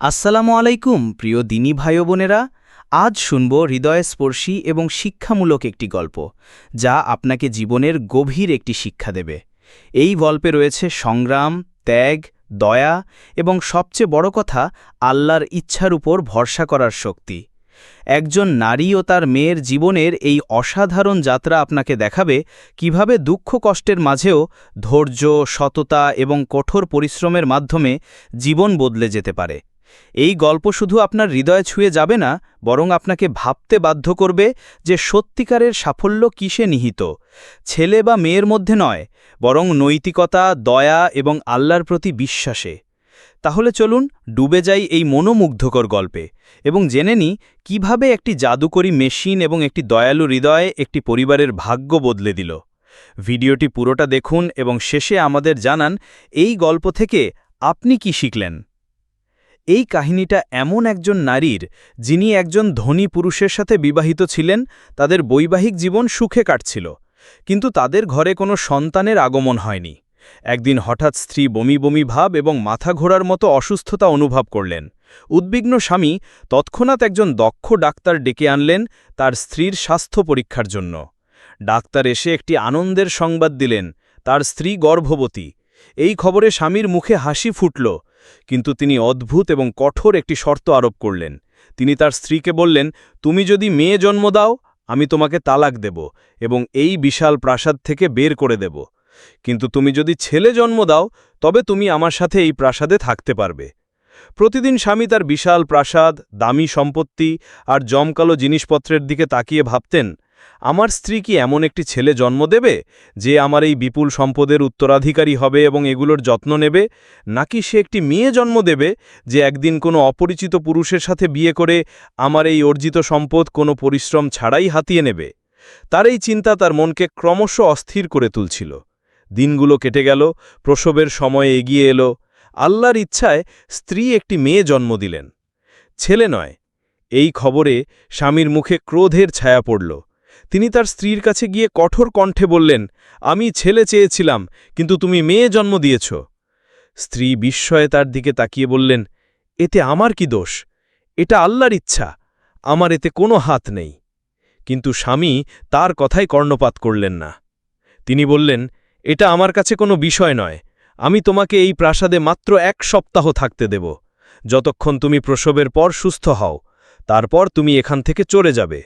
আসসালামু আলাইকুম, প্রিয় দিনী ভাই বোনেরা। আজ শুনব হৃদয়স্পর্শী এবং শিক্ষামূলক একটি গল্প, যা আপনাকে জীবনের গভীর একটি শিক্ষা দেবে। এই গল্পে রয়েছে সংগ্রাম, ত্যাগ, দয়া এবং সবচেয়ে বড় কথা, আল্লাহর ইচ্ছার উপর ভরসা করার শক্তি। একজন নারী ও তার মেয়ের জীবনের এই অসাধারণ যাত্রা আপনাকে দেখাবে কীভাবে দুঃখ কষ্টের মাঝেও ধৈর্য, সততা এবং কঠোর পরিশ্রমের মাধ্যমে জীবন বদলে যেতে পারে। এই গল্প শুধু আপনার হৃদয় ছুঁয়ে যাবে না, বরং আপনাকে ভাবতে বাধ্য করবে যে সত্যিকারের সাফল্য কিসে নিহিত। ছেলে বা মেয়ের মধ্যে নয়, বরং নৈতিকতা, দয়া এবং আল্লাহর প্রতি বিশ্বাসে। তাহলে চলুন ডুবে যাই এই মনোমুগ্ধকর গল্পে, এবং জেনে নিই কীভাবে একটি জাদুকরী মেশিন এবং একটি দয়ালু হৃদয়ে একটি পরিবারের ভাগ্য বদলে দিল। ভিডিওটি পুরোটা দেখুন এবং শেষে আমাদের জানান, এই গল্প থেকে আপনি কি শিখলেন? এই কাহিনীটা এমন একজন নারীর, যিনি একজন ধনী পুরুষের সাথে বিবাহিত ছিলেন, তাদের বৈবাহিক জীবন সুখে কাটছিল। কিন্তু তাদের ঘরে কোনো সন্তানের আগমন হয়নি। একদিন হঠাৎ স্ত্রী বমি বমি ভাব এবং মাথা ঘোরার মতো অসুস্থতা অনুভব করলেন। উদ্বিগ্ন স্বামী তৎক্ষণাৎ একজন দক্ষ ডাক্তার ডেকে আনলেন তার স্ত্রীর স্বাস্থ্য পরীক্ষার জন্য। ডাক্তার এসে একটি আনন্দের সংবাদ দিলেন, তার স্ত্রী গর্ভবতী। এই খবরে স্বামীর মুখে হাসি ফুটল কিন্তু তিনি অদ্ভুত এবং কঠোর একটি শর্ত আরোপ করলেন। তিনি তার স্ত্রীকে বললেন, তুমি যদি মেয়ে জন্ম দাও, আমি তোমাকে তালাক দেব এবং এই বিশাল প্রাসাদ থেকে বের করে দেব। কিন্তু তুমি যদি ছেলে জন্ম দাও, তবে তুমি আমার সাথে এই প্রাসাদে থাকতে পারবে। প্রতিদিন স্বামী তার বিশাল প্রাসাদ, দামি সম্পত্তি আর জমকালো জিনিসপত্রের দিকে তাকিয়ে ভাবতেন আমার স্ত্রী কি এমন একটি ছেলে জন্ম দেবে যে আমার এই বিপুল সম্পদের উত্তরাধিকারী হবে এবং এগুলোর যত্ন নেবে? নাকি সে একটি মেয়ে জন্ম দেবে যে একদিন কোনো অপরিচিত পুরুষের সাথে বিয়ে করে আমার এই অর্জিত সম্পদ কোনো পরিশ্রম ছাড়াই হাতিয়ে নেবে? তার এই চিন্তা তার মনকে ক্রমশ অস্থির করে তুলছিল। দিনগুলো কেটে গেল, প্রসবের সময় এগিয়ে এলো। আল্লাহর ইচ্ছায় স্ত্রী একটি মেয়ে জন্ম দিলেন। ছেলে নয়, এই খবরে স্বামীর মুখে ক্রোধের ছায়া পড়ল। তিনি তার স্ত্রীর কাছে গিয়ে কঠোর কণ্ঠে বললেন, আমি ছেলে চেয়েছিলাম, কিন্তু তুমি মেয়ে জন্ম দিয়েছ। স্ত্রী বিস্ময়ে তার দিকে তাকিয়ে বললেন, এতে আমার কি দোষ? এটা আল্লাহর ইচ্ছা, আমার এতে কোনো হাত নেই। কিন্তু স্বামী তার কথাই কর্ণপাত করলেন না। তিনি বললেন, এটা আমার কাছে কোনো বিষয় নয়, আমি তোমাকে এই প্রাসাদে মাত্র এক সপ্তাহ থাকতে দেব। যতক্ষণ তুমি প্রসবের পর সুস্থ হও, তারপর তুমি এখান থেকে চলে যাবে।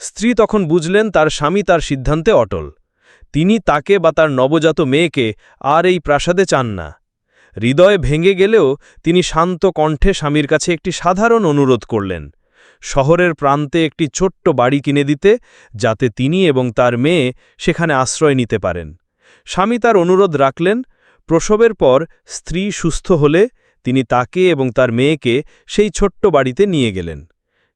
স্ত্রী তখন বুঝলেন তার স্বামী তার সিদ্ধান্তে অটল। তিনি তাকে বা তার নবজাত মেয়েকে আর এই প্রাসাদে চান না। হৃদয় ভেঙে গেলেও তিনি শান্ত কণ্ঠে স্বামীর কাছে একটি সাধারণ অনুরোধ করলেন। শহরের প্রান্তে একটি ছোট্ট বাড়ি কিনে দিতে, যাতে তিনি এবং তার মেয়ে সেখানে আশ্রয় নিতে পারেন। স্বামী তার অনুরোধ রাখলেন। প্রসবের পর স্ত্রী সুস্থ হলে তিনি তাকে এবং তার মেয়েকে সেই ছোট্ট বাড়িতে নিয়ে গেলেন।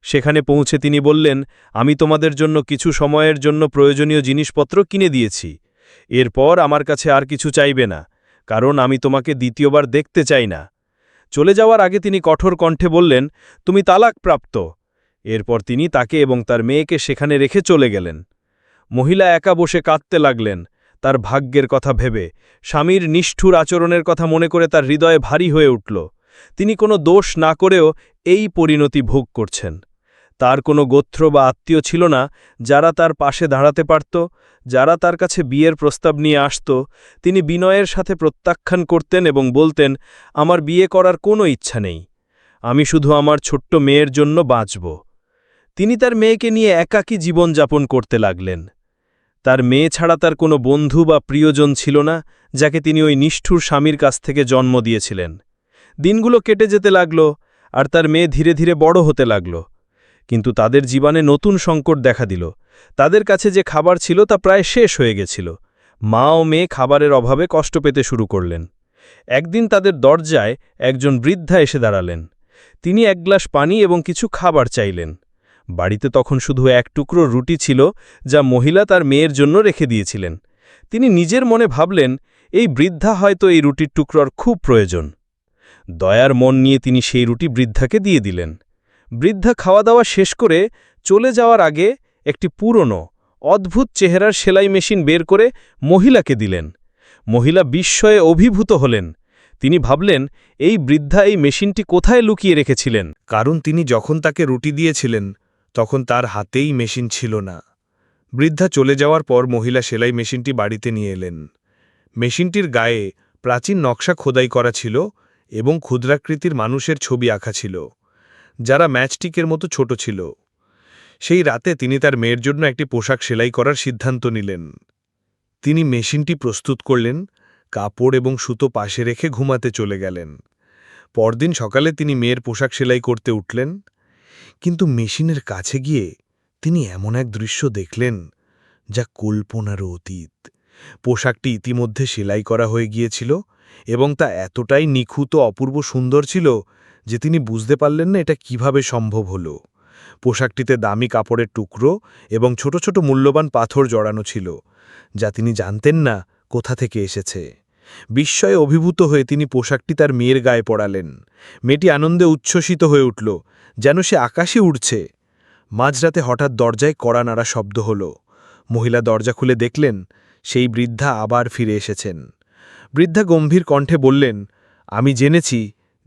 সেখানে পৌঁছে তিনি বললেন, আমি তোমাদের জন্য কিছু সময়ের জন্য প্রয়োজনীয় জিনিসপত্র কিনে দিয়েছি। এরপর আমার কাছে আর কিছু চাইবে না, কারণ আমি তোমাকে দ্বিতীয়বার দেখতে চাই না। চলে যাওয়ার আগে তিনি কঠোর কণ্ঠে বললেন, তুমি তালাক প্রাপ্ত এরপর তিনি তাকে এবং তার মেয়েকে সেখানে রেখে চলে গেলেন। মহিলা একা বসে কাঁদতে লাগলেন, তার ভাগ্যের কথা ভেবে। স্বামীর নিষ্ঠুর আচরণের কথা মনে করে তার হৃদয়ে ভারী হয়ে উঠল। তিনি কোনো দোষ না করেও এই পরিণতি ভোগ করছেন। তার কোনো গোত্র বা আত্মীয় ছিল না, যারা তার পাশে দাঁড়াতে পারত, যারা তার কাছে বিয়ের প্রস্তাব নিয়ে আসত। তিনি বিনয়ের সাথে প্রত্যাখ্যান করতেন এবং বলতেন, আমার বিয়ে করার কোনো ইচ্ছা নেই। আমি শুধু আমার ছোট্ট মেয়ের জন্য বাঁচব। তিনি তার মেয়েকে নিয়ে একাকী জীবনযাপন করতে লাগলেন। তার মেয়ে ছাড়া তার কোনো বন্ধু বা প্রিয়জন ছিল না, যাকে তিনি ওই নিষ্ঠুর স্বামীর কাছ থেকে জন্ম দিয়েছিলেন। দিনগুলো কেটে যেতে লাগল, আর তার মেয়ে ধীরে ধীরে বড় হতে লাগল। কিন্তু তাদের জীবনে নতুন সংকট দেখা দিল। তাদের কাছে যে খাবার ছিল তা প্রায় শেষ হয়ে গেছিল। মা ও মেয়ে খাবারের অভাবে কষ্ট পেতে শুরু করলেন। একদিন তাদের দরজায় একজন বৃদ্ধা এসে দাঁড়ালেন। তিনি এক গ্লাস পানি এবং কিছু খাবার চাইলেন। বাড়িতে তখন শুধু এক টুকরো রুটি ছিল, যা মহিলা তার মেয়ের জন্য রেখে দিয়েছিলেন। তিনি নিজের মনে ভাবলেন, এই বৃদ্ধা হয়তো এই রুটির টুকরোর খুব প্রয়োজন। দয়ার মন নিয়ে তিনি সেই রুটি বৃদ্ধাকে দিয়ে দিলেন। বৃদ্ধা খাওয়া দাওয়া শেষ করে চলে যাওয়ার আগে একটি পুরনো, অদ্ভুত চেহারার সেলাই মেশিন বের করে মহিলাকে দিলেন। মহিলা বিস্ময়ে অভিভূত হলেন। তিনি ভাবলেন, এই বৃদ্ধা এই মেশিনটি কোথায় লুকিয়ে রেখেছিলেন? কারণ তিনি যখন তাকে রুটি দিয়েছিলেন, তখন তার হাতেই মেশিন ছিল না। বৃদ্ধা চলে যাওয়ার পর মহিলা সেলাই মেশিনটি বাড়িতে নিয়ে এলেন। মেশিনটির গায়ে প্রাচীন নকশা খোদাই করা ছিল এবং ক্ষুদ্রাকৃতির মানুষের ছবি আঁকা ছিল। যারা ম্যাচটিকের মতো ছোট ছিল। সেই রাতে তিনি তার মেয়ের জন্য একটি পোশাক সেলাই করার সিদ্ধান্ত নিলেন। তিনি মেশিনটি প্রস্তুত করলেন, কাপড় এবং সুতো পাশে রেখে ঘুমাতে চলে গেলেন। পরদিন সকালে তিনি মেয়ের পোশাক সেলাই করতে উঠলেন, কিন্তু মেশিনের কাছে গিয়ে তিনি এমন এক দৃশ্য দেখলেন, যা কল্পনারও অতীত। পোশাকটি ইতিমধ্যে সেলাই করা হয়ে গিয়েছিল এবং তা এতটাই নিখুঁত অপূর্ব সুন্দর ছিল যে তিনি বুঝতে পারলেন না এটা কীভাবে সম্ভব হল। পোশাকটিতে দামি কাপড়ের টুকরো এবং ছোট ছোট মূল্যবান পাথর জড়ানো ছিল, যা তিনি জানতেন না কোথা থেকে এসেছে। বিস্ময়ে অভিভূত হয়ে তিনি পোশাকটি তার মেয়ের গায়ে পড়ালেন মেয়েটি আনন্দে উচ্ছ্বসিত হয়ে উঠল, যেন সে আকাশে উড়ছে। মাঝরাতে হঠাৎ দরজায় কড়া নাড়া শব্দ হল। মহিলা দরজা খুলে দেখলেন, সেই বৃদ্ধা আবার ফিরে এসেছেন। বৃদ্ধা গম্ভীর কণ্ঠে বললেন, আমি জেনেছি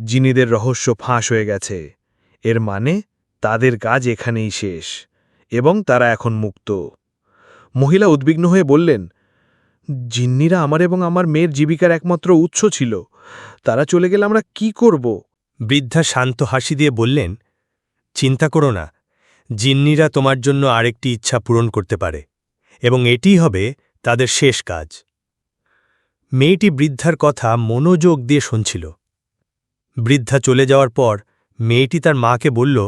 জিনিদের রহস্য ফাঁস হয়ে গেছে। এর মানে তাদের কাজ এখানেই শেষ এবং তারা এখন মুক্ত। মহিলা উদ্বিগ্ন হয়ে বললেন, জিন্নিরা আমার এবং আমার মেয়ের জীবিকার একমাত্র উৎস ছিল। তারা চলে গেলে আমরা কি করব? বৃদ্ধা শান্ত হাসি দিয়ে বললেন, চিন্তা করো না, জিন্নিরা তোমার জন্য আরেকটি ইচ্ছা পূরণ করতে পারে এবং এটিই হবে তাদের শেষ কাজ। মেয়েটি বৃদ্ধার কথা মনোযোগ দিয়ে শুনছিল। বৃদ্ধা চলে যাওয়ার পর মেয়েটি তার মাকে বলল,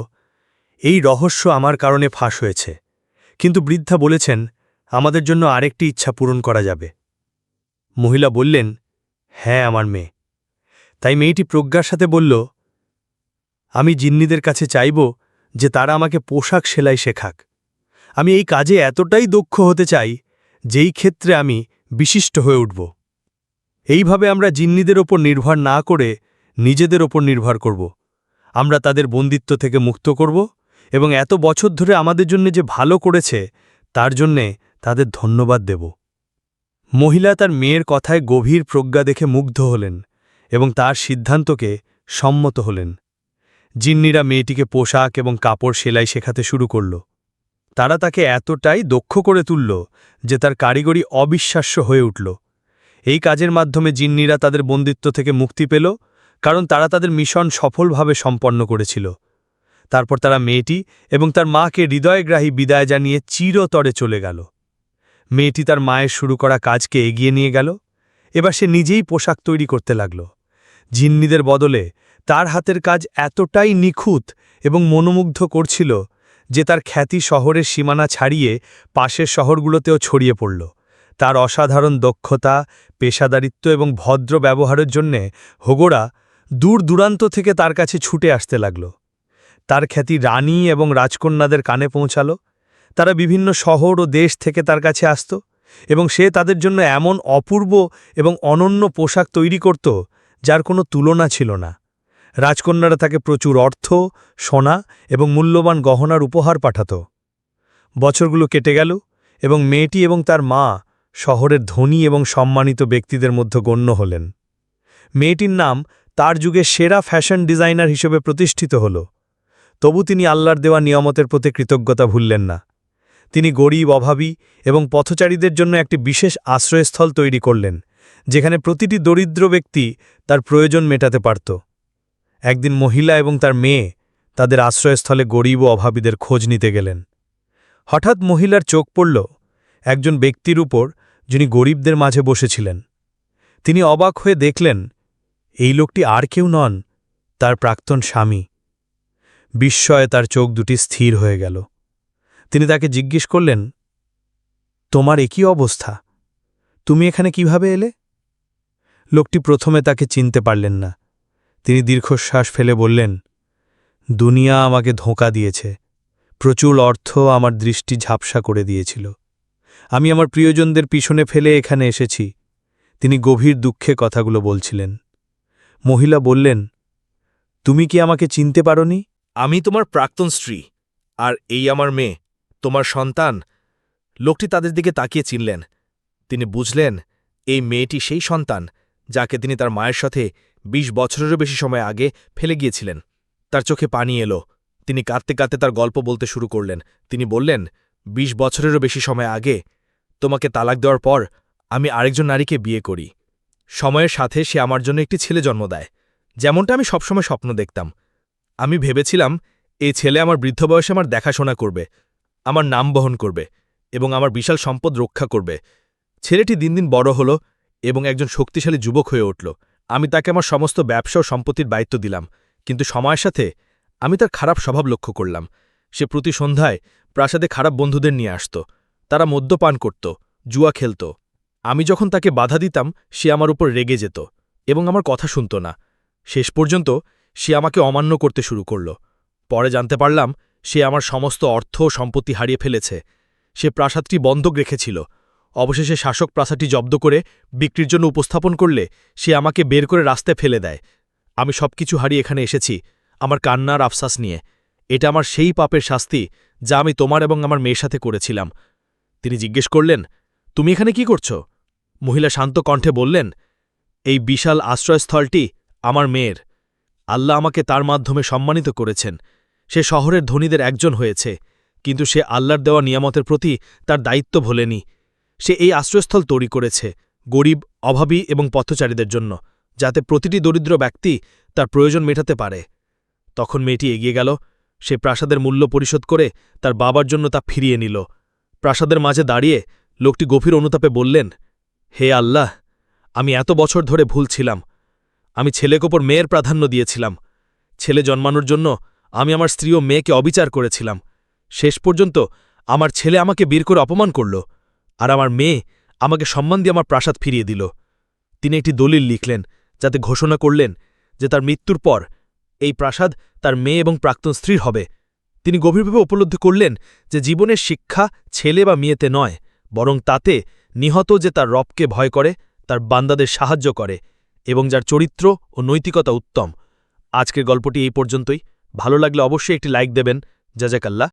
এই রহস্য আমার কারণে ফাঁস হয়েছে। কিন্তু বৃদ্ধা বলেছেন, আমাদের জন্য আরেকটি ইচ্ছা পূরণ করা যাবে। মহিলা বললেন হ্যাঁ আমার মেয়ে। তাই মেয়েটি প্রজ্ঞার সাথে বলল, আমি জিন্নিদের কাছে চাইব যে তারা আমাকে পোশাক সেলাই শেখাক। আমি এই কাজে এতটাই দক্ষ হতে চাই যেই ক্ষেত্রে আমি বিশিষ্ট হয়ে উঠব। এইভাবে আমরা জিন্নিদের ওপর নির্ভর না করে নিজেদের ওপর নির্ভর করব। আমরা তাদের বন্দিত্ব থেকে মুক্ত করব এবং এত বছর ধরে আমাদের জন্য যে ভালো করেছে, তার জন্যে তাদের ধন্যবাদ দেব। মহিলা তার মেয়ের কথায় গভীর প্রজ্ঞা দেখে মুগ্ধ হলেন এবং তার সিদ্ধান্তকে সম্মত হলেন। জিন্নিরা মেয়েটিকে পোশাক এবং কাপড় সেলাই শেখাতে শুরু করল। তারা তাকে এতটাই দক্ষ করে তুলল যে তার কারিগরি অবিশ্বাস্য হয়ে উঠল। এই কাজের মাধ্যমে জিন্নিরা তাদের বন্দিত্ব থেকে মুক্তি পেল কারণ তারা তাদের মিশন সফলভাবে সম্পন্ন করেছিল। তারপর তারা মেয়েটি এবং তার মাকে হৃদয়গ্রাহী বিদায় জানিয়ে চিরতরে চলে গেল। মেয়েটি তার মায়ের শুরু করা কাজকে এগিয়ে নিয়ে গেল। এবার সে নিজেই পোশাক তৈরি করতে লাগল। জিন্নিদের বদলে তার হাতের কাজ এতটাই নিখুঁত এবং মনোমুগ্ধ করছিল যে তার খ্যাতি শহরের সীমানা ছাড়িয়ে পাশের শহরগুলোতেও ছড়িয়ে পড়ল। তার অসাধারণ দক্ষতা, পেশাদারিত্ব এবং ভদ্র ব্যবহারের জন্যে হোগোড়া দূর দূরান্ত থেকে তার কাছে ছুটে আসতে লাগল। তার খ্যাতি রানী এবং রাজকন্যাদের কানে পৌঁছাল। তারা বিভিন্ন শহর ও দেশ থেকে তার কাছে আসত এবং সে তাদের জন্য এমন অপূর্ব এবং অনন্য পোশাক তৈরি করত যার কোনো তুলনা ছিল না। রাজকন্যারা তাকে প্রচুর অর্থ, সোনা এবং মূল্যবান গহনার উপহার পাঠাত। বছরগুলো কেটে গেল এবং মেয়েটি এবং তার মা শহরের ধনী এবং সম্মানিত ব্যক্তিদের মধ্যে গণ্য হলেন। মেয়েটির নাম তার যুগে সেরা ফ্যাশন ডিজাইনার হিসেবে প্রতিষ্ঠিত হল। তবু তিনি আল্লাহর দেওয়া নিয়ামতের প্রতি কৃতজ্ঞতা ভুললেন না। তিনি গরিব, অভাবী এবং পথচারীদের জন্য একটি বিশেষ আশ্রয়স্থল তৈরি করলেন, যেখানে প্রতিটি দরিদ্র ব্যক্তি তার প্রয়োজন মেটাতে পারত। একদিন মহিলা এবং তার মেয়ে তাদের আশ্রয়স্থলে গরিব ও অভাবীদের খোঁজ নিতে গেলেন। হঠাৎ মহিলার চোখ পড়ল একজন ব্যক্তির উপর যিনি গরিবদের মাঝে বসেছিলেন। তিনি অবাক হয়ে দেখলেন এই লোকটি আর কেউ নন তার প্রাক্তন স্বামী। বিস্ময়ে তার চোখ দুটি স্থির হয়ে গেল। তিনি তাকে জিজ্ঞেস করলেন, তোমার একই অবস্থা? তুমি এখানে কীভাবে এলে? লোকটি প্রথমে তাকে চিনতে পারলেন না। তিনি দীর্ঘশ্বাস ফেলে বললেন, দুনিয়া আমাকে ধোঁকা দিয়েছে। প্রচুর অর্থ আমার দৃষ্টি ঝাপসা করে দিয়েছিল। আমি আমার প্রিয়জনদের পিছনে ফেলে এখানে এসেছি। তিনি গভীর দুঃখে কথাগুলো বলছিলেন। মহিলা বললেন, তুমি কি আমাকে চিনতে পারনি? আমি তোমার প্রাক্তন স্ত্রী, আর এই আমার মেয়ে, তোমার সন্তান। লোকটি তাদের দিকে তাকিয়ে চিনলেন। তিনি বুঝলেন, এই মেয়েটি সেই সন্তান, যাকে তিনি তার মায়ের সাথে বিশ বছরেরও বেশি সময় আগে ফেলে গিয়েছিলেন। তার চোখে পানি এলো। তিনি কাঁদতে কাঁদতে তার গল্প বলতে শুরু করলেন। তিনি বললেন, বিশ বছরেরও বেশি সময় আগে তোমাকে তালাক দেওয়ার পর আমি আরেকজন নারীকে বিয়ে করি। সময়ের সাথে সে আমার জন্য একটি ছেলে জন্ম দেয়। যেমনটা আমি সবসময় স্বপ্ন দেখতাম। আমি ভেবেছিলাম এই ছেলে আমার বৃদ্ধ বয়সে আমার দেখাশোনা করবে, আমার নাম বহন করবে এবং আমার বিশাল সম্পদ রক্ষা করবে। ছেলেটি দিন দিন বড় হল এবং একজন শক্তিশালী যুবক হয়ে উঠল। আমি তাকে আমার সমস্ত ব্যবসা ও সম্পত্তির দায়িত্ব দিলাম, কিন্তু সময়ের সাথে আমি তার খারাপ স্বভাব লক্ষ্য করলাম। সে প্রতি সন্ধ্যায় প্রাসাদে খারাপ বন্ধুদের নিয়ে আসত। তারা মদ্যপান করত, জুয়া খেলত আমি যখন তাকে বাধা দিতাম, সে আমার উপর রেগে যেত এবং আমার কথা শুনত না। শেষ পর্যন্ত সে আমাকে অমান্য করতে শুরু করল। পরে জানতে পারলাম, সে আমার সমস্ত অর্থ ও সম্পত্তি হারিয়ে ফেলেছে। সে প্রাসাদটি বন্ধক রেখেছিল। অবশেষে শাসক প্রাসাদটি জব্দ করে বিক্রির জন্য উপস্থাপন করলে সে আমাকে বের করে রাস্তায় ফেলে দেয়। আমি সবকিছু হারিয়ে এখানে এসেছি, আমার কান্নার আফসাস নিয়ে। এটা আমার সেই পাপের শাস্তি যা আমি তোমার এবং আমার মেয়ের সাথে করেছিলাম। তিনি জিজ্ঞেস করলেন, তুমি এখানে কি করছ? মহিলা শান্ত কণ্ঠে বললেন, এই বিশাল আশ্রয়স্থলটি আমার মেয়ের। আল্লাহ আমাকে তার মাধ্যমে সম্মানিত করেছেন। সে শহরের ধনীদের একজন হয়েছে, কিন্তু সে আল্লাহর দেওয়া নিয়ামতের প্রতি তার দায়িত্ব ভোলেনি। সে এই আশ্রয়স্থল তৈরি করেছে, গরিব, অভাবী এবং পথচারীদের জন্য, যাতে প্রতিটি দরিদ্র ব্যক্তি তার প্রয়োজন মেটাতে পারে। তখন মেয়েটি এগিয়ে গেল, সে প্রাসাদের মূল্য পরিশোধ করে তার বাবার জন্য তা ফিরিয়ে নিল। প্রাসাদের মাঝে দাঁড়িয়ে লোকটি গভীর অনুতাপে বললেন হে আল্লাহ, আমি এত বছর ধরে ভুল ছিলাম। আমি ছেলেকে ওপর মেয়ের প্রাধান্য দিয়েছিলাম। ছেলে জন্মানোর জন্য আমি আমার স্ত্রী ও মেয়েকে অবিচার করেছিলাম। শেষ পর্যন্ত আমার ছেলে আমাকে বীর করে অপমান করল আর আমার মেয়ে আমাকে সম্মান দিয়ে আমার প্রাসাদ ফিরিয়ে দিল। তিনি একটি দলিল লিখলেন যাতে ঘোষণা করলেন যে তার মৃত্যুর পর এই প্রাসাদ তার মেয়ে এবং প্রাক্তন স্ত্রীর হবে। তিনি গভীরভাবে উপলব্ধি করলেন যে জীবনের শিক্ষা ছেলে বা মেয়েতে নয়, বরং তাতে নিহত যে তার রবকে ভয় করে, তার বান্দাদের সাহায্য করে এবং যার চরিত্র ও নৈতিকতা উত্তম। আজকের গল্পটি এই পর্যন্তই। ভালো লাগলে অবশ্যই একটি লাইক দেবেন। জাজাকাল্লা